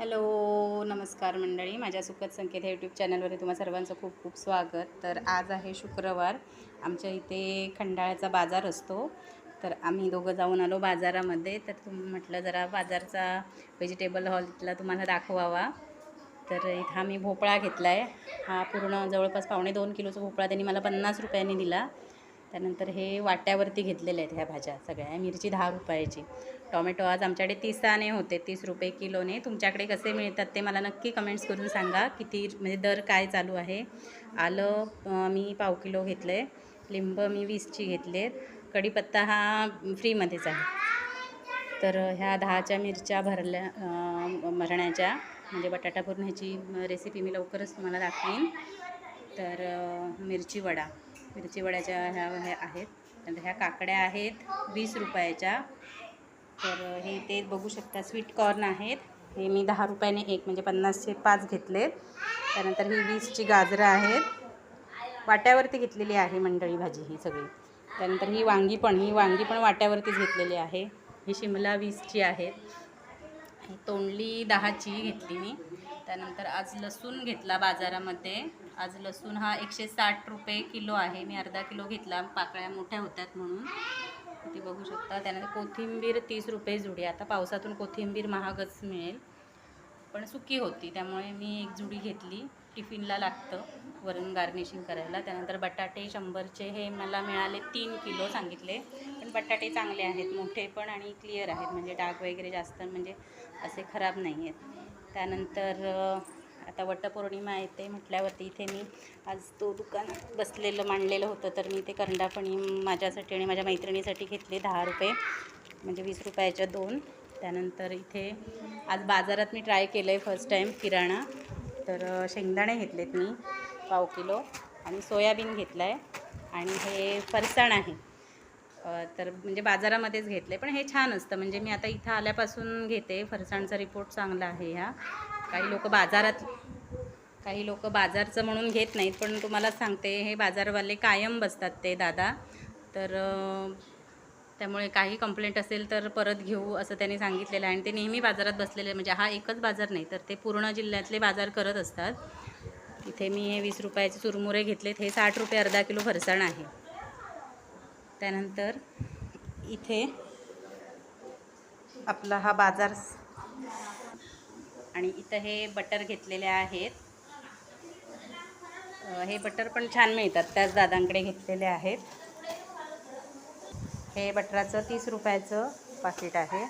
Hello नमस्कार मंडळी. माझ्या सुखद संकेत ह्या यूट्यूब चॅनलवर तुम्हा सर्वांचं खूप खूप स्वागत. तर आज आहे शुक्रवार. आमच्या इथे खंडाळ्याचा बाजार असतो. तर आम्ही दोघं जाऊन आलो बाजारामध्ये. तर तुम म्हटलं जरा बाजारचा व्हेजिटेबल हॉलला तुम्हाला दाखवावा. तर इथं आम्ही भोपळा घेतला आहे हा पूर्ण जवळपास पावणे दोन किलोचा भोपळा त्यांनी मला पन्नास रुपयांनी दिला. त्यानंतर हे वाट्यावरती घेतलेले आहेत ह्या भाज्या सगळ्या. मिरची दहा रुपयाची. टॉमॅटो आज आमच्याकडे तीसाने होते तीस रुपये किलोने. तुमच्याकडे कसे मिळतात ते मला नक्की कमेंट्स करून सांगा. किती म्हणजे दर काय चालू आहे? आलं मी पाव किलो घेतलं आहे लिंब मी वीसची घेतले. कढीपत्ता हा फ्रीमध्येच आहे. तर ह्या दहाच्या मिरच्या भरल्या भरण्याच्या म्हणजे बटाटा भरण्याची रेसिपी मी लवकरच तुम्हाला दाखवीन. तर मिरची वडा. मिरचीवड्याच्या ह्या ह्या आहेत. नंतर ह्या काकड्या आहेत वीस रुपयाच्या. तर हे ते बघू शकता स्वीट कॉर्न आहेत. हे मी दहा रुपयाने एक म्हणजे पन्नासचे पाच घेतले. त्यानंतर ही वीसची गाजरं आहेत. वाट्यावरती घेतलेली आहे मंडळी भाजी ही सगळी. त्यानंतर ही वांगी पण ही वांगी पण वाट्यावरतीच घेतलेली आहे. ही शिमला वीसची आहे. तोंडली दहाची घेतली मी. त्यानंतर आज लसूण घेतला बाजारामध्ये. आज लसूण हा एकशे साठ रुपये किलो आहे. मी अर्धा किलो घेतला. पाकळ्या मोठ्या होत्यात म्हणून. ती बघू शकता. त्यानंतर कोथिंबीर तीस रुपये जुडी. आता पावसातून कोथिंबीर महागच मिळेल. पण सुकी होती. त्यामुळे मी एक जुडी घेतली. टिफिनला लागतं. वरून गार्निशिंग करायला. त्यानंतर बटाटे शंभरचे हे मला मिळाले तीन किलो सांगितले. पण बटाटे चांगले आहेत. मोठे पण आणि क्लिअर आहेत. म्हणजे डाग वगैरे जास्त म्हणजे असे खराब नाही आहेत. त्यानंतर आता वटपौर्णिमा येते म्हटल्यावरती इथे मी आज तो दुकान बसलेलं मांडलेलं होतं. तर मी ते करंडापणी माझ्यासाठी आणि माझ्या मैत्रिणीसाठी घेतले दहा रुपये म्हणजे वीस रुपयाच्या दोन. त्यानंतर इथे आज बाजारात मी ट्राय केलं आहे फर्स्ट टाईम किराणा. तर शेंगदाणे घेतलेत मी पाव किलो आणि सोयाबीन घेतला आहे आणि हे फरसाण आहे. तर म्हणजे बाजारामध्येच घेतले पण हे छान असतं. म्हणजे मी आता इथं आल्यापासून घेते. फरसाणचा रिपोर्ट चांगला आहे ह्या काही लोक बाजारात काही लोक बाजारचं म्हणून घेत नाहीत. पण तुम्हाला सांगते हे बाजारवाले कायम बसतात ते दादा. तर त्यामुळे काही कंप्लेंट असेल तर परत घेऊ असं त्यांनी सांगितलेलं आहे. आणि ते नेहमी बाजारात बसलेले म्हणजे हा एकच बाजार नाही तर ते पूर्ण जिल्ह्यातले बाजार करत असतात. इथे मी हे वीस रुपयाचे चुरमुरे घेतलेत. हे साठ रुपये अर्धा किलो फरसाण आहे. त्यानंतर इथे आपला हा बाजार आणि इथं हे बटर घेतलेले आहेत. हे बटर पण छान मिळतात त्याच दादांकडे घेतलेले आहेत. हे बटराचं तीस रुपयाचं पाकिट आहे.